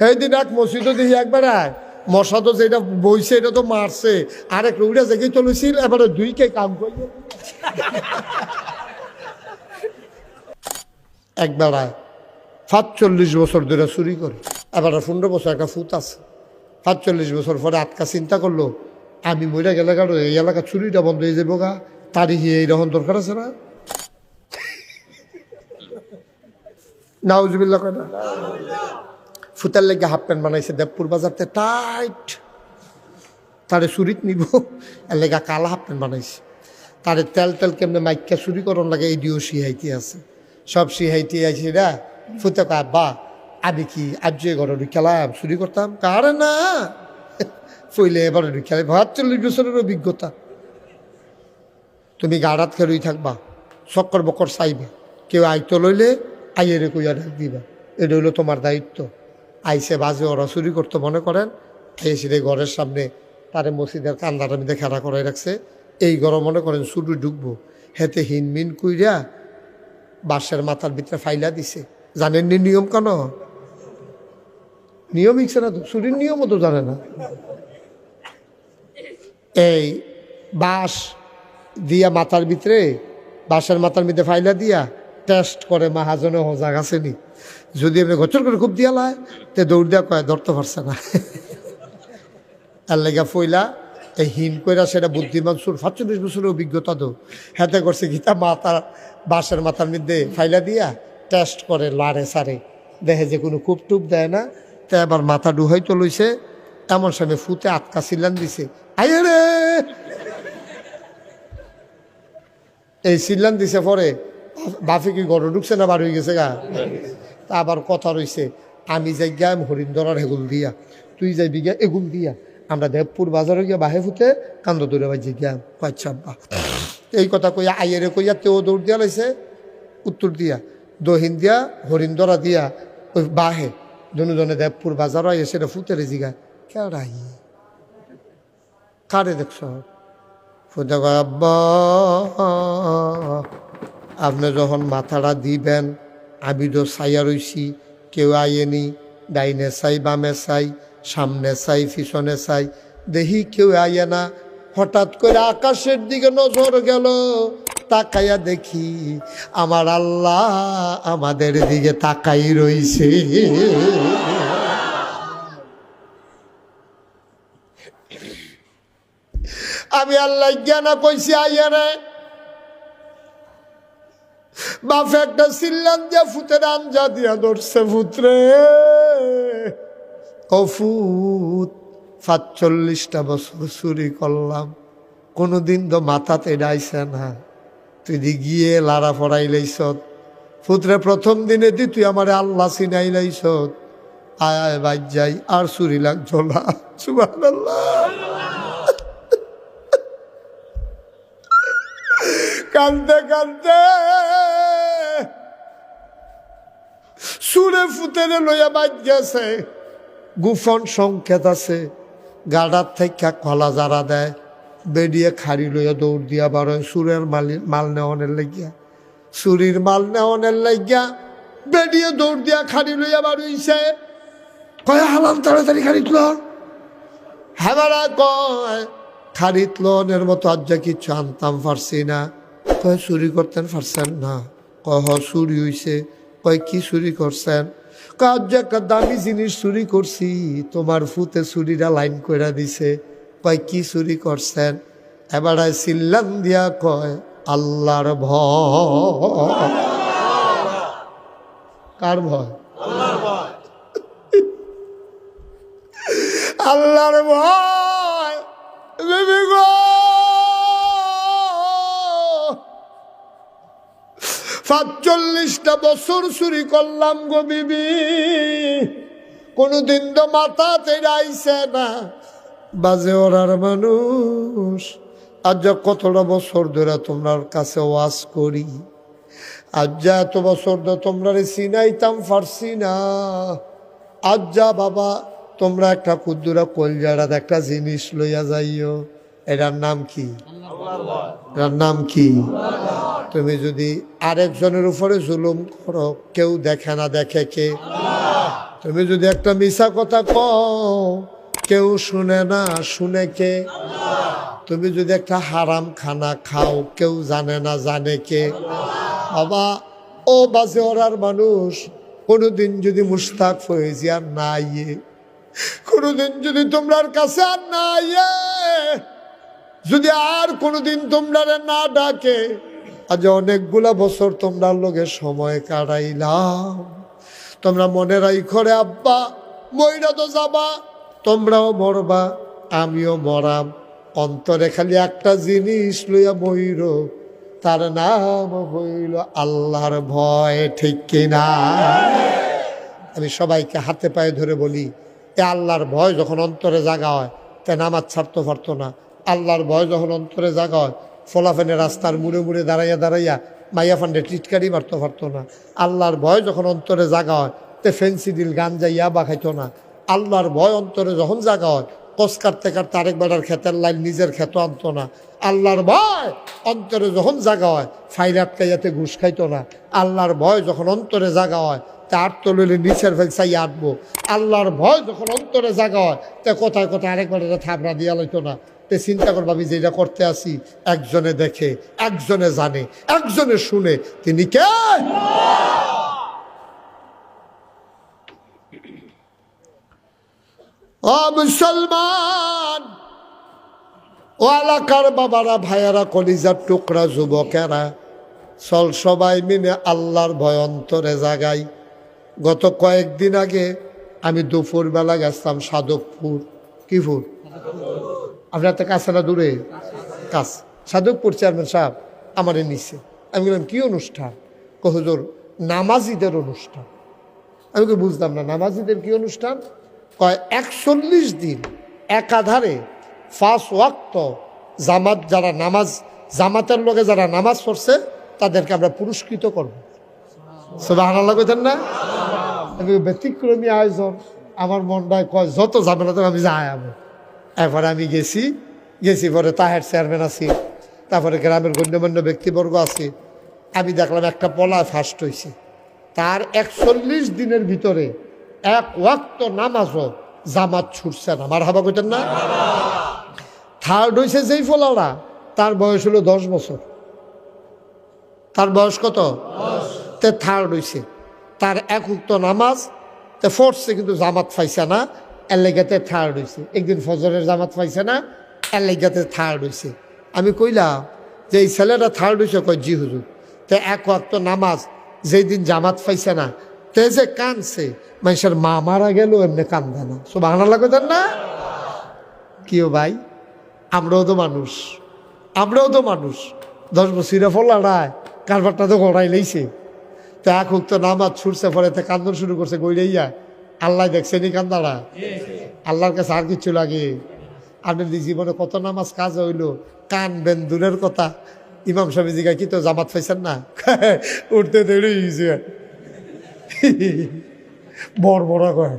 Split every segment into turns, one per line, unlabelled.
সেই দিন এক মসজিদও দেখি একবার মশা তো যেটা বইছে এটা তো মারছে। আর এক রুগীরা জেগে চলেছিল এবারে দুইকে কাম একবার আয়। সাতচল্লিশ বছর ধরে চুরি করে এবার পনেরো বছর একটা ফুট আছে। সাতচল্লিশ বছর পরে আটকা চিন্তা করল, আমি মরে গেলে কারও এই এলাকা চুরিটা বন্ধ হয়ে যাব গা তারিখে এইরকম দরকার আছে না? নাউজবিল্লা কয় ফুতার লেগে হাফ প্যান্ট বানাইছে, দেবপুর বাজারতে টাইট তারে চুরিত নিব, এর লেগা কালা হাফ প্যান্ট বানাইছে। তারে তেল তেল কেমনে মাইকা চুরি করন লাগে এই দিও সিহাইতে আছে। সব সিহাইতে আছে রা, ফুতে কয় বা আমি কি আজ ঘরে ঢুকালাম, চুরি করতাম? কারে না ফইলে এবারে ঢুকালে চল্লিশ বছরের অভিজ্ঞতা। তুমি গাড়াত খেলুই থাকবা, চক্কর বকর চাইবে, কেউ আইতো লইলে আইয়েরে কইয়া ডাক দিবা। এটা হইল তোমার দায়িত্ব। আইসে বাজে, ওরা চুরি করতে মনে করেন রে ঘরের সামনে তারে মসজিদের কান্দার মধ্যে খেলা করে রাখছে। এই ঘরে মনে করেন শুরু ঢুকবো। হেতে হিনমিন কুইরা বাঁশের মাথার ভিতরে ফাইলা দিছে। জানেননি নিয়ম কেন? নিয়ম ইচ্ছে না তো, চুরির নিয়মও তো জানে না। এই বাঁশ দিয়া মাথার ভিতরে, বাঁশের মাথার মধ্যে ফাইলা দিয়া টেস্ট করে মাহাজনে হজাগ আসেনি যদি এমনি গচর করে খুব দিয়া লায়, তে দৌড় দিয়া কয় ধরতে পারছে না আর ফইলা এই হিম কইরা সেটা বুদ্ধিমান সুর সাতচল্লিশ বছরের অভিজ্ঞতা তো। হাতে করছে গীতা মাথা বাঁশের মাথার মধ্যে ফাইলা দিয়া টেস্ট করে লারে সারে দেখে যে কোনো কূপ টুপ দেয় না, তা এবার মাথা ডুহাই তো লইছে, এমন সময় ফুতে আটকা সিলান দিছে আইয়ে রে! এই সিল্লান দিছে পরে বাফি কি গড় ঢুকছে না বার হয়ে গেছে গা? তা আবার কথা রইছে আমি যাই গিয়া হরিন্দরার হেগুল দিয়া তুই যাইবি গিয়া এগুল দিয়া। আমরা দেবপুর বাজারে গিয়া বাহে ফুতে কান্দ দৌড়ে বাজি গিয়া আচ্ছা এই কথা কইয়া আইয়েরে কইয়া তেও দৌড় দিয়া লাইছে উত্তর দিয়া দহিন দিয়া হরিন্দরা দিয়া ওই বাহে। দুজনে দেবপুর বাজার এসে ফুতেরে জিগা। কেডাই? কারে দেখছ? ফুটে কয়, আব্বা। আপনি যখন মাথাটা দিবেন আমি তো ছাইয়া রইছি, কেউ আইয়েনি, ডাইনে চাই বামে চাই সামনে চাই পিছনে চাই দেখি কেউ আইয়ে না। হঠাৎ করে আকাশের দিকে নজর গেল, তাকাইয়া দেখি আমার আল্লাহ আমাদের দিকে তাকাই রইছে। আমি আল্লাহ জ্ঞানা কইছি আইয়ারে বাপে একটা সিল্লান দিয়া ফুতের আঞ্জা দিয়া ধরছে ফুতরে ও ফুত সাতচল্লিশটা বছর চুরি করলাম। কোনোদিন তো মাথাতে ডাইছে না। তুই দি গিয়ে লারা ফড়াই লাইছত ফুতরে প্রথম দিনে দি তুই আমার আল্লাহ চিনাই লাইছত আয় আয় বাজ যাই, আর চুরি লাগছো না। সুবহানাল্লাহ। কান্দতে কান্দতে সুরে ফুতেরে লইয়া বাজ গেছে গুফন সংকেত আছে, গাডার থেকে কলা যারা দেয় বেরিয়ে খাড়ি লইয়া দৌড় দিয়া বার সুরের মাল মাল নেওয়ানের লাগিয়া। চুরির মাল নেওয়ানের লাগিয়া বেরিয়ে দৌড় দিয়া খাড়ি লইয়া বার হইছে। কয় হালাম তাড়াতাড়ি খাড়িত লন হেবারা কয় খারিত লনের মতো আজ যা কিছু আনতাম পারছি না। কয়, চুরি করতেন পারছেন না। কয় হ চুরি হইছে কয় কি চুরি করছেন? কয় আজ যে একটা দামি জিনিস চুরি করছি। তোমার ফুতে চুরিটা লাইন কইরা দিছে। কয় কি চুরি করছেন? এবার সিল্লান দিয়া কয় আল্লাহর ভয়। কার ভয়। আল্লাহর ভয়। সাতচল্লিশটা বছর চুরি করলাম গো বিবি। কোনোদিন তো মাথা তেড়াইছে না। বাজে ওরার মানুষ। আজ যা কতটা বছর ধরে তোমার কাছে ওয়াজ করি। আজ যা এত বছর ধরে তোমরা চিনাইতাম পারছি না। আজ যা বাবা, তোমরা একটা কুদ্দুরা কলজাড়া একটা জিনিস লইয়া যাইও। এটার নাম কি? এটার নাম কি? তুমি যদি আরেকজনের উপরে জুলুম করো কেউ দেখে না দেখে কে? তুমি যদি একটা মিশা কথা কও কেউ শুনে না শুনে কে? তুমি যদি একটা হারাম খানা খাও কেউ জানে না জানে কে? বাবা ও বাজে ওরার মানুষ কোনোদিন যদি মুস্তাক ফয়েজি আর না ইয়ে কোনোদিন যদি তোমরার কাছে আর না ইয়ে যদি আর কোনোদিন তোমরা না ডাকে, আজ অনেকগুলা বছর তোমরা লোকে সময় কাটাইলাম। তোমরা মনে রাইখো রে আব্বা, মইরা তো যাবা। তোমরাও মরবা, আমিও মরাম। অন্তরে খালি একটা জিনিস লইয়া ময়ূর তার নাম হইল আল্লাহর ভয়, ঠিক কিনা আমি সবাইকে হাতে পায়ে ধরে বলি, এ আল্লাহর ভয় যখন অন্তরে জাগা হয় তে নামাজ ছাড়তে পারতো না। আল্লাহর ভয় যখন অন্তরে জাগা হয়, ফোলাফেনে রাস্তার মুড়ে মুড়ে দাঁড়াইয়া দাঁড়াইয়া মাইয়া ফান্ডে টিটকারি মারতে পারতো না। আল্লাহর ভয় যখন অন্তরে জাগা হয়, তে ফেন্সি দিল, গান যাইয়া বা খাইতো না। আল্লাহর ভয় অন্তরে যখন জাগা হয় কস কাটতে কাটতে আরেক বেড়ার ক্ষেতের লাইন নিজের ক্ষেত আনতো না। আল্লাহর ভয় অন্তরে যখন জাগা হয়, ফাইল আটকাইয়াতে ঘুষ খাইতো না। আল্লাহর ভয় যখন অন্তরে জাগা হয়, তা আট তলিলে নিচের ফেল চাই আটবো। আল্লাহর ভয় যখন অন্তরে জাগা হয়, তা কোথায় কোথায় আরেক বেড়াটা থাবড়া দিয়া লইতো না। তে চিন্তা করব আমি যেটা করতে আসি, একজনে দেখে, একজনে জানে, একজনে শুনে। তিনি কে? মুসলমান, ও এলাকার বাবারা, ভাইয়ারা, কলিজার টুকরা, যুবকেরা, চল সবাই মিলে আল্লাহর ভয় অন্তরে জাগাই। গত কয়েকদিন আগে আমি দুপুরবেলা গেছিলাম সাধকপুর কি ফুর আপনার তো কাছে না দূরে। কাছ সাধকপুর চেয়ারম্যান সাহেব আমারে নিছে। আমি বললাম, কী অনুষ্ঠান? কহজোর নামাজিদের অনুষ্ঠান। আমি তো বুঝতাম না, নামাজিদের কি অনুষ্ঠান? কয়, একচল্লিশ দিন একাধারে ফার্স্ট ওয়াক্ত জামাত যারা নামাজ, জামাতের লোকে যারা নামাজ পড়ছে, তাদেরকে আমরা পুরস্কৃত করব। সবাই আনাল্লা কইতেন না? ব্যতিক্রমী আয়োজন। আমার মনটায় কয়, যত ঝামেলা তো আমি যাই আমি এরপরে আমি গেছি গেছি পরে তাহের চেয়ারম্যান আছি, তারপরে গ্রামের গণ্যমান্য ব্যক্তিবর্গ আছে। আমি দেখলাম একটা পলা ফার্স্ট হয়েছে তার একচল্লিশ দিনের ভিতরে এক ওয়াক্ত নামাজও জামাত ছুটছে না। আমার হাবা কইতেন না? থার্ড হয়েছে যেই ফলাওড়া তার বয়স হলো দশ বছর। তার বয়স কত? তে থার্ড হয়েছে তার এক উক্ত নামাজ, তে ফোর্থসে কিন্তু জামাত পাইছে না। এর লেগাতে থার্ড হয়েছে একদিন ফজরের জামাত পাইছে না, এর লেগাতে থার্ড হয়েছে আমি কইলাম যে, এই ছেলেটা থার্ড হয়েছে কয়, জি হুজুর। তে এক ওয়াক্ত নামাজ যেই দিন জামাত পাইছে না, তে যে কানছে, মানুষের মা মারা গেল, এমনি কান্দে না। সব বাংলা লাগবে না। কিও ভাই, আমরাও তো মানুষ, আমরাও তো মানুষ। দশ বছরে ফলাড়ায় কারবারটা তো গড়াই লইছে। তা এক তো নামাজ ছুটছে, পরে তা কান্দন শুরু করছে গইরাইয়া আল্লাহ দেখছে নি কান্দারা? আল্লাহর কাছে আর কিছু লাগে? আপনার জীবনে কত নামাজ কাজ হইল? কান বেন দূরের কথা। ইমাম স্বামী জিগা কি তো জামাত পাইছেন না? উঠতে দেরি হয়েছে বড় বড় কয়।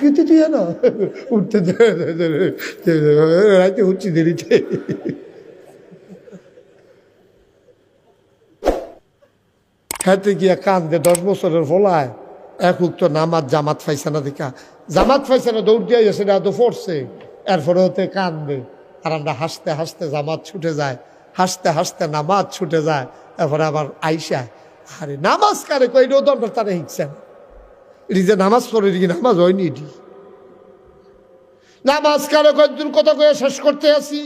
কিন্তু তুই না উঠতে রাতে উঠছি দেরিতে। খাইতে গিয়া কান্দে, দশ বছরের ফলায় এক উক্ত নামাজ জামাত ফাইসানা না দেখা। জামাত ফাইসানা দৌড় দিয়ে সেটা তো পড়ছে এরপরে হতে কান্দে, আর আমরা হাসতে হাসতে জামাত ছুটে যায়, হাসতে হাসতে নামাজ ছুটে যায়, এরপরে আবার আইসা, আরে নামাজ কারে কই দণ্ড তারা হিকছেন এটি যে নামাজ পড়ে, এটি নামাজ হয়নি এটি? নামাজ কারে কয় দূর কথা কয়ে শেষ করতে আসি।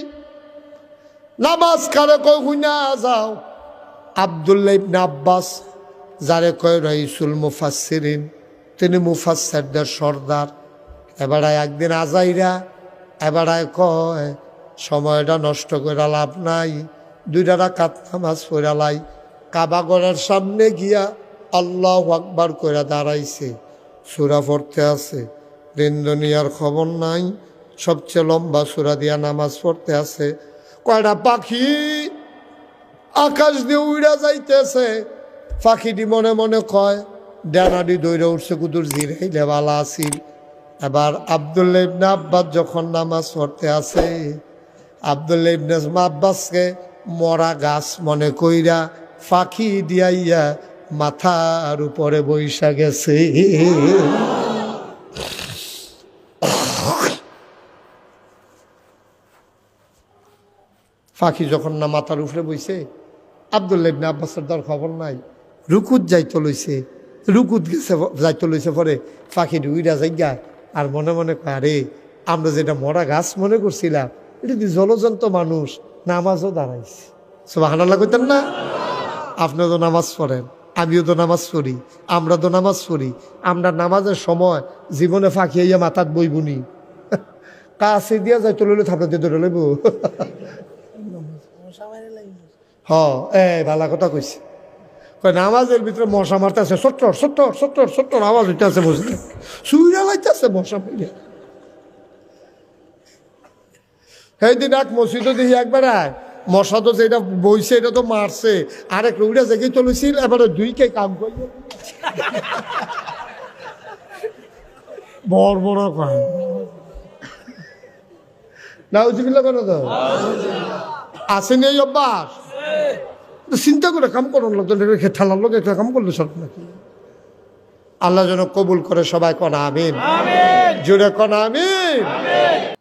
নামাজ কারে কয়, হুইনা যাও। আবদুল্লাহ ইবনে আব্বাস, যারে কয় রহিসুল মুফাসসিরিন, তিনি মুফাসসিরদের সর্দার। এবারায় একদিন আজাইরা এবারায় কয়, সময়টা নষ্ট করে লাভ নাই, দুইটা রাকাত নামাজ পড়ালাই কাবাগরের সামনে গিয়া আল্লাহ আকবার করে দাঁড়াইছে। সুরা পড়তে আছে, দিন দুনিয়ার খবর নাই, সবচেয়ে লম্বা সুরা দিয়া নামাজ পড়তে আছে। কয়টা পাখি আকাশ দিয়ে উড়া যাইতেছে। পাখিটি মনে মনে কয় ডানাডি দৈরে উঠছে কুদুর, জিরাইলে বালা আসিল এবার আবদুল্লা ইবনে আব্বাস যখন নামাজ পড়তে আছে আবদুল্লা ইবনে আব্বাসকে মরা গাছ মনে কইরা ফাঁকি দিয়াইয়া মাথার উপরে বৈশা গেছে। ফাঁকি যখন না মাথার উপরে বইছে আবদুল্লাহ ইবনে আব্বাসের দর খবর নাই। রুকুত যাইতে লইছে। রুকুত গেছে, যাইতে লইছে পরে পাখি উইরা যাইগা আর মনে মনে কয়, আরে, আমরা যেটা মরা গাছ মনে করছিলাম, এটা কি জলজন্ত মানুষ? নামাজও দাঁড়াইছে। সব হানাল্লা করতেন না? আপনিও তো নামাজ পড়েন, আমিও তো নামাজ পড়ি, আমরা তো নামাজ পড়ি। আমরা নামাজের সময় জীবনে ফাঁকি হইয়া মাথাত বইবুনি কাছে দিয়া যাইতে লইলে থাপড়া দিয়ে ধরে লইব। হ এ ভালা কথা কইছে। কয় নামাজের ভিতরে মশা মারতে আছে সত্তর সত্তর সত্তর সত্তর আওয়াজ হইতে আছে বুঝলে? সুইরা লাইতে আছে মশা মিলে সেই দিন এক মসজিদে দেখি একবার মশা তো যেটা বইছে এটা তো মারছে। আরেক রুগীরা জেগে চলেছিল এবারে দুইকে কাম করি বড় বড় কয়। না উচিত কেন তো আসেনি এই অভ্যাস? চিন্তা করে কাম করুন রেখে ঠেলার লোক একটা কাম করল সব নাকি? আল্লাহ যেন কবুল করে সবাই কনা আমিন। জোরে কনা আমিন।